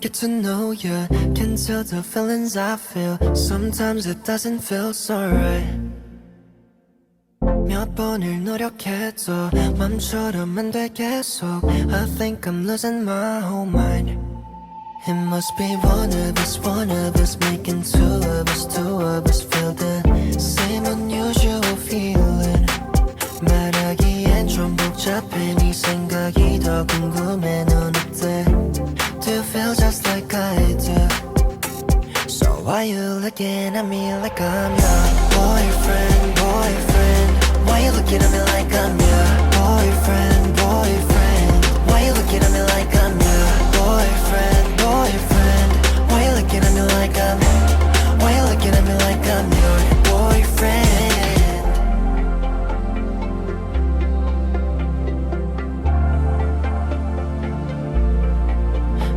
get to know you. Can tell the feelings I feel. Sometimes it doesn't feel so right. 몇 번을 노력해도 맘처럼 안 돼 계속 I think I'm losing my whole mind It must be one of us, one of us Making two of us, two of us Feel the same at me like I'm your boyfriend, boyfriend? Why you looking at me like I'm your boyfriend, boyfriend? Why you looking at me like I'm your boyfriend, boyfriend? Why you looking at me like I'm Why you looking at me like I'm your boyfriend?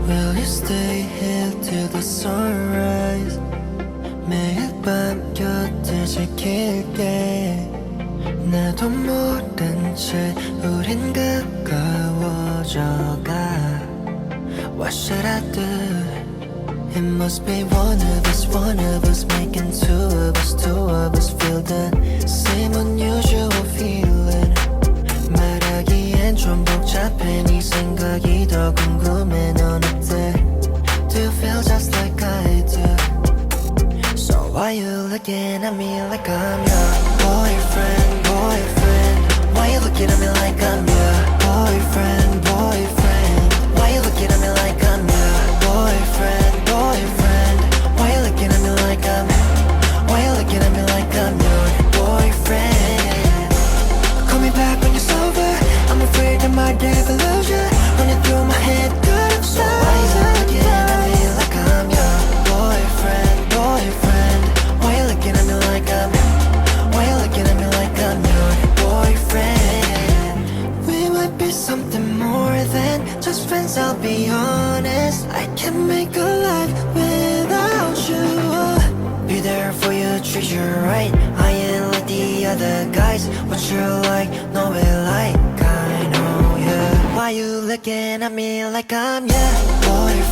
Will you stay here till the sunrise? 지킬게 나도 모른 채 우린 가까워져가 What should I do? It must be one of us, one of us Making two of us, two of us Feel the same unusual feeling 말하기엔 좀 복잡해 네 생각이 더 궁금해 넌 looking at me like I'm your boyfriend, boyfriend. Why you looking at me like I'm be honest. I can't make a life without you. Be there for you, treat you right. I ain't like the other guys. What you're like, know it like I know you. Why you looking at me like I'm boyfriend,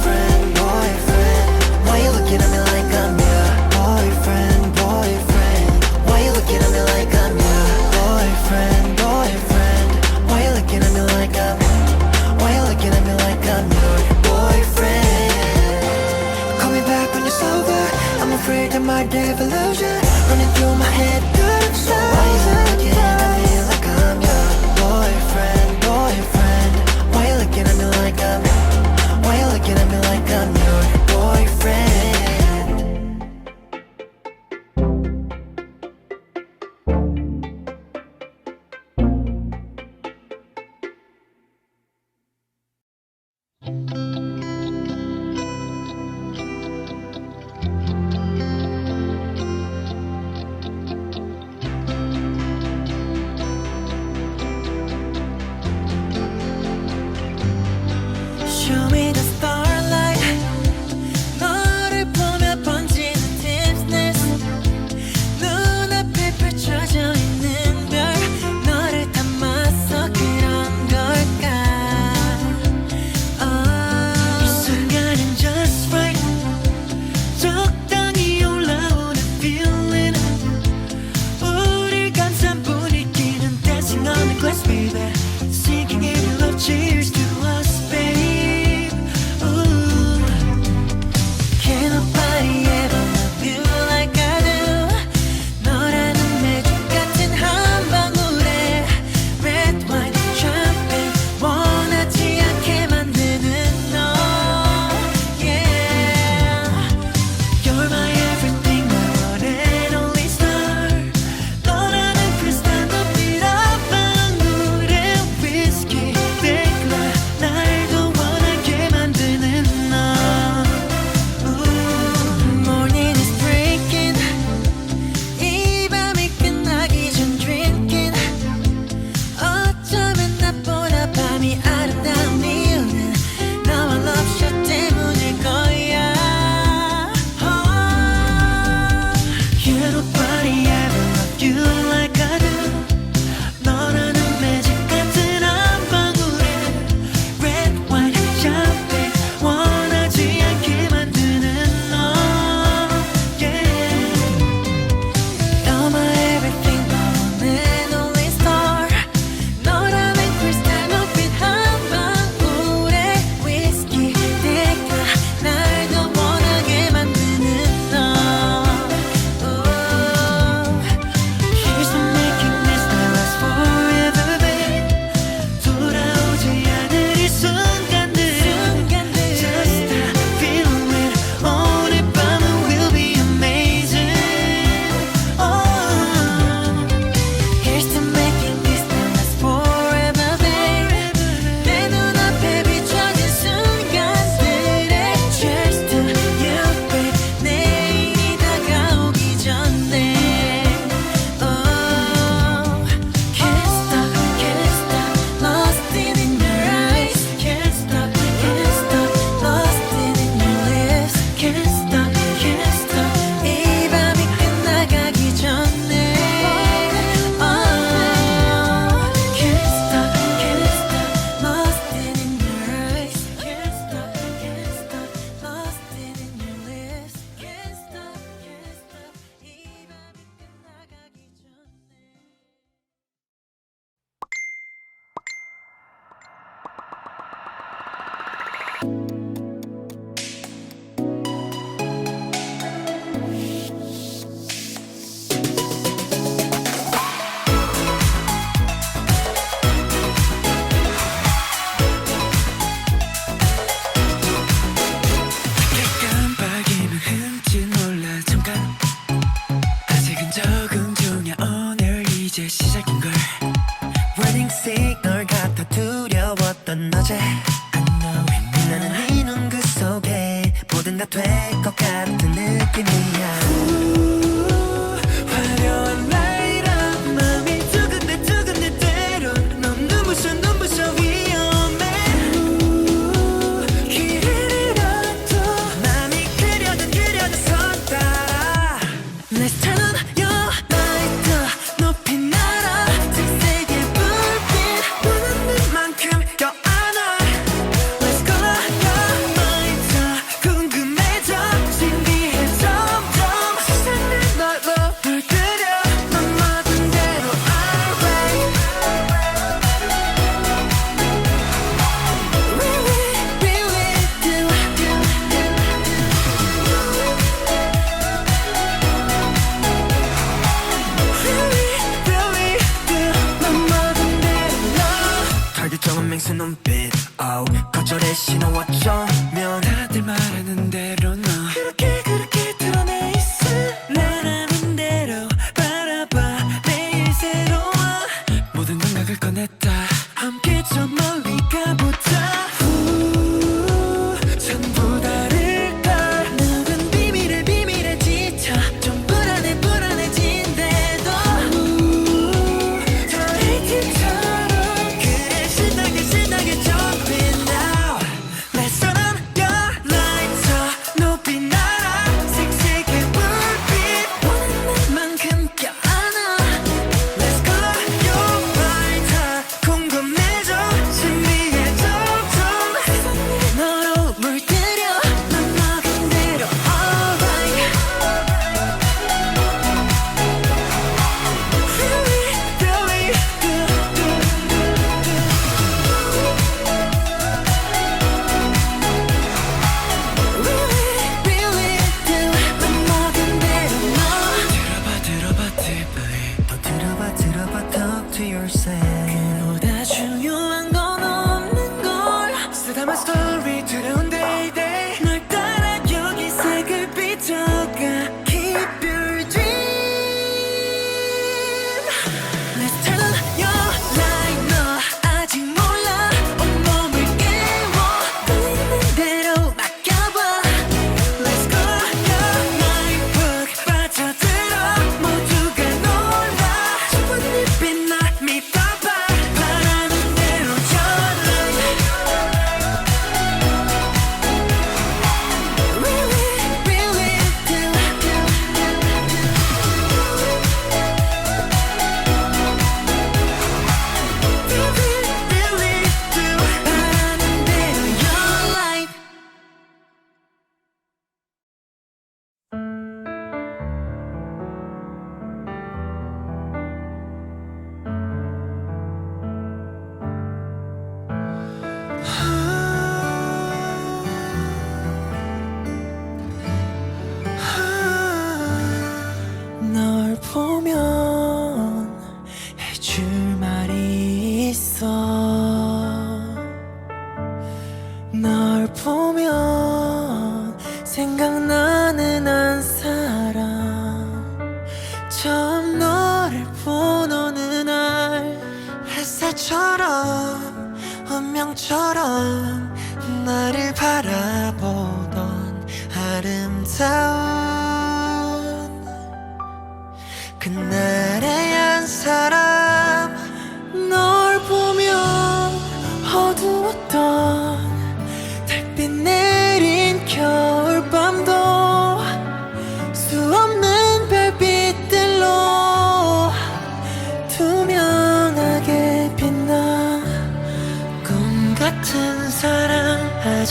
생각나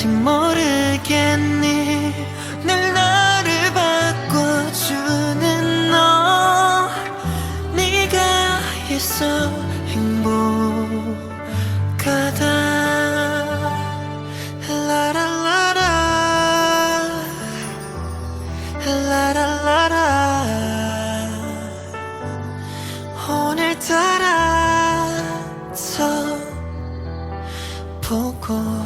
아직 모르겠니? 늘 나를 바꿔주는 너. 네가 있어 행복하다. 오늘따라 서 보고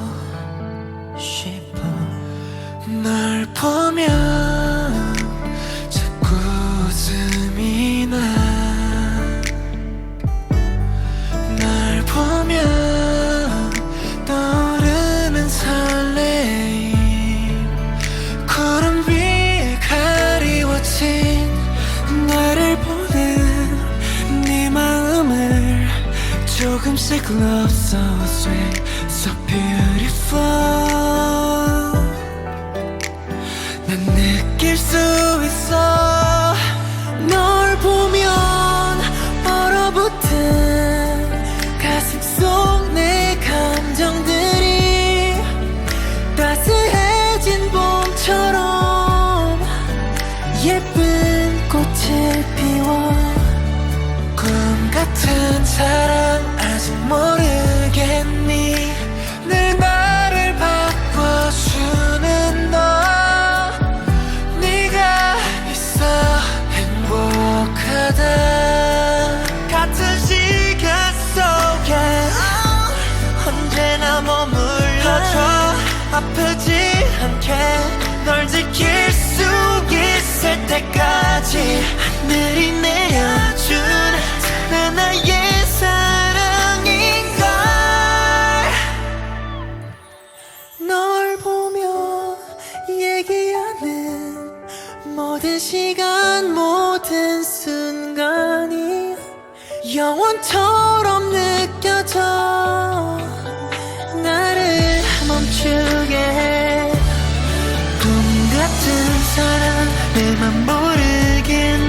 love so sweet. 약해 널 지킬 수 있을 때까지 하늘이 내려준 하나의 사랑인걸. 널 보며 얘기하는 모든 시간 모든 순간이 영원처럼 느껴져. 나를 멈추게 해. 사랑 내맘 모르게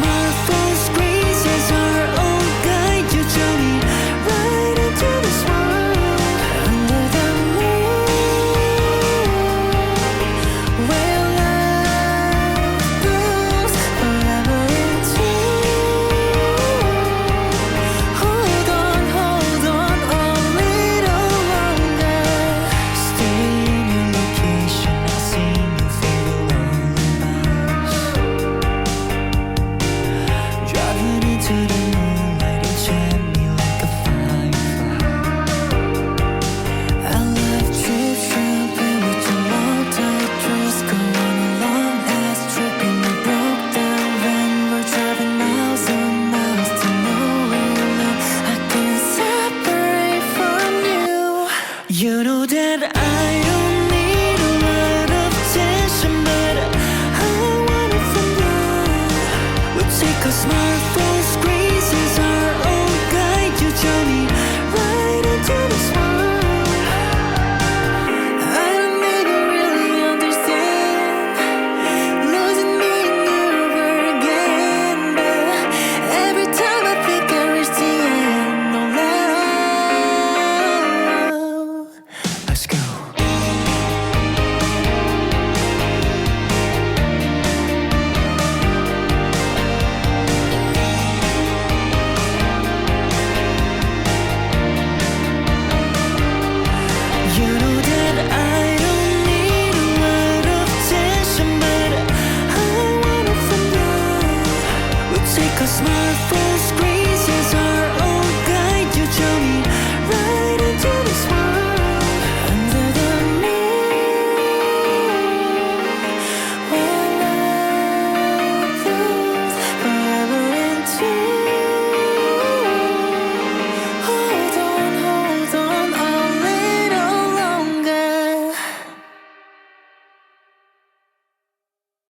my first.